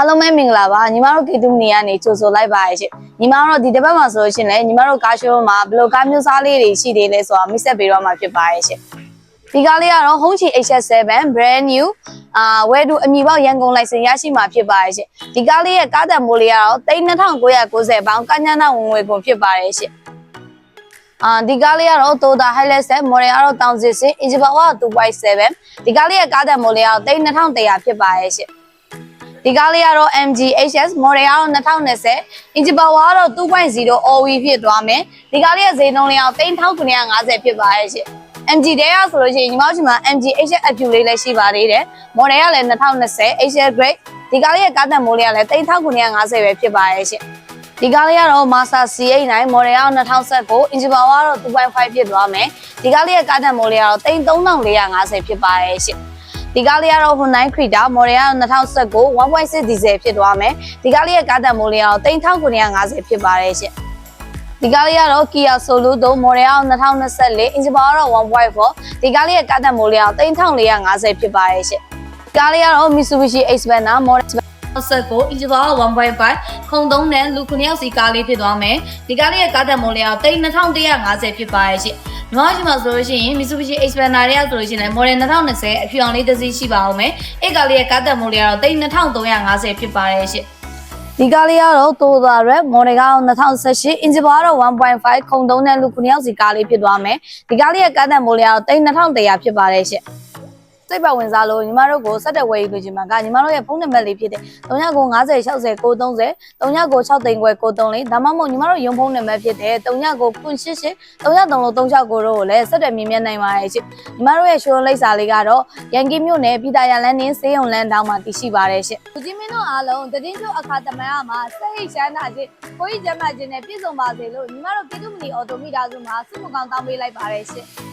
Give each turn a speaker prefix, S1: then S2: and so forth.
S1: အားလုံးပဲမင်္ဂလာပါညီမတို့ကေတူမနီကနေကြိုဆိုလိုက်ပါရရှင်ညီမတို့ဒီတစ်ပတ်မှာဆိုလို့ရှရင်လေညီမတို့ကားရှိုးမှာဘယ်လိုကားမျိုးစားလေးတွေရှိသေးလဲဆိုတာမိတ်ဆက်ပေးတော့မှာဖြစ်ပါရရှင်ဒီကားလေးကတော့ Hongqi HS7 brand new အာဝယ်တူအမည်ပေါက်ရန်ကုန်လိုင်စင်ရရှိမှာဖြစ်ပါရရှင်ဒီကားလေးရဲ့ကားတန်မိုးလေးကတော့3990ပေါင်ကညနာဝင်ငွေကုန်ဖြစ်ပါရရှင်အာဒီကားလေးကတော့ Toyota Hilux ဆက် model ကတော့1000 engine power 2.7ဒီကားလေးရဲ့ကားတန်မိုးလေးကတော့3100ဖြစ်ပါရဲ့ရှင် ဒီကားလေးကတော့ MG HS model ကတော့2020 engine power ကတော့2.0 OE ဖြစ်သွားမယ်ဒီကားလေးရဲ့ဈေးနှုန်းလေးကတော့3950ဖြစ်ပါရဲ့ရှင် MG တဲရဆိုလို့ရှိရင်ညီမတို့ဒီမှာ MG HS အဖြူလေးလည်းရှိပါသေးတယ် model ကလည်း2020 HS Grade ဒီကားလေးရဲ့ကားတန်မိုးလေးကလည်း3950ပဲဖြစ်ပါရဲ့ရှင်ဒီကားလေးကတော့ Mazda CX-9 model ကတော့2019 engine power ကတော့2.5ဖြစ်သွားမယ်ဒီကားလေးရဲ့ကားတန်မိုးလေးကတော့3450ဖြစ်ပါရဲ့ရှင် ဒီကားလေးကတော့ Hyundai Creta model ကတော့2019 1.6 diesel ဖြစ်သွားမယ်ဒီကားလေးရဲ့ကားတန်မိုးလေးကတော့3950ဖြစ်ပါတယ်ရှင်ဒီကားလေးကတော့ Kia Soluto model ကတော့2024 engine power ကတော့1.4ဒီကားလေးရဲ့ကားတန်မိုးလေးကတော့3450ဖြစ်ပါတယ်ရှင်ကားလေးကတော့ Mitsubishi Xpander model ဆက်ကို engine power 1.5ခုံသုံးနဲ့လူခုနှစ်ယောက်စီကားလေးဖြစ်သွားမယ်ဒီကားလေးရဲ့ကားတန်မိုးလေးကတော့3150ဖြစ်ပါရဲ့ရှင်ညီမတို့ဒီမှာဆိုလို့ရှိရင် Mitsubishi Xpander တွေကဆိုလို့ရှိရင်လည်း model 2020အဖြူအောင်လေးတစ်စီးရှိပါအောင်မယ်အဲ့ကားလေးရဲ့ကားတန်မိုးလေးကတော့3350ဖြစ်ပါရဲ့ရှင်ဒီကားလေးကတော့တိုးသားရက် model ကတော့2018 engine power ကတော့1.5ခုံသုံးနဲ့လူခုနှစ်ယောက်စီကားလေးဖြစ်သွားမယ်ဒီကားလေးရဲ့ကားတန်မိုးလေးကတော့3100ဖြစ်ပါတယ်ရှင် စိတ်ပါဝင်စားလို့ညီမတို့ကိုဆက်တဲ့ဝယ်ယူလို့ချင်မှာကညီမတို့ရဲ့ဖုန်းနံပါတ်လေးဖြစ်တဲ့3990 60 930 3996သိန်းခွဲ930ဒါမှမဟုတ်ညီမတို့ရုံဖုန်းနံပါတ်ဖြစ်တဲ့3998 83လို့369တို့ကိုလည်းဆက်တဲ့မြင်မြတ်နိုင်ပါရဲ့ရှင်ညီမတို့ရဲ့ show လိပ်စာလေးကတော့ရန်ကင်းမြို့နယ်ပြည်သာရလန်းနင်းစေးုံလန်းတောင်မှာတည်ရှိပါတယ်ရှင်လူကြီးမင်းတို့အားလုံးတည်င်းတို့အခါတမန်အမှာစိတ်ရှမ်းတာချင်းကိုကြီးကျမ်းမာခြင်းနဲ့ပြည့်စုံပါစေလို့ညီမတို့ပြည်သူ့မနီအော်တိုမီတာစုမှာစုမကောင်းတောင်းပေးလိုက်ပါတယ်ရှင်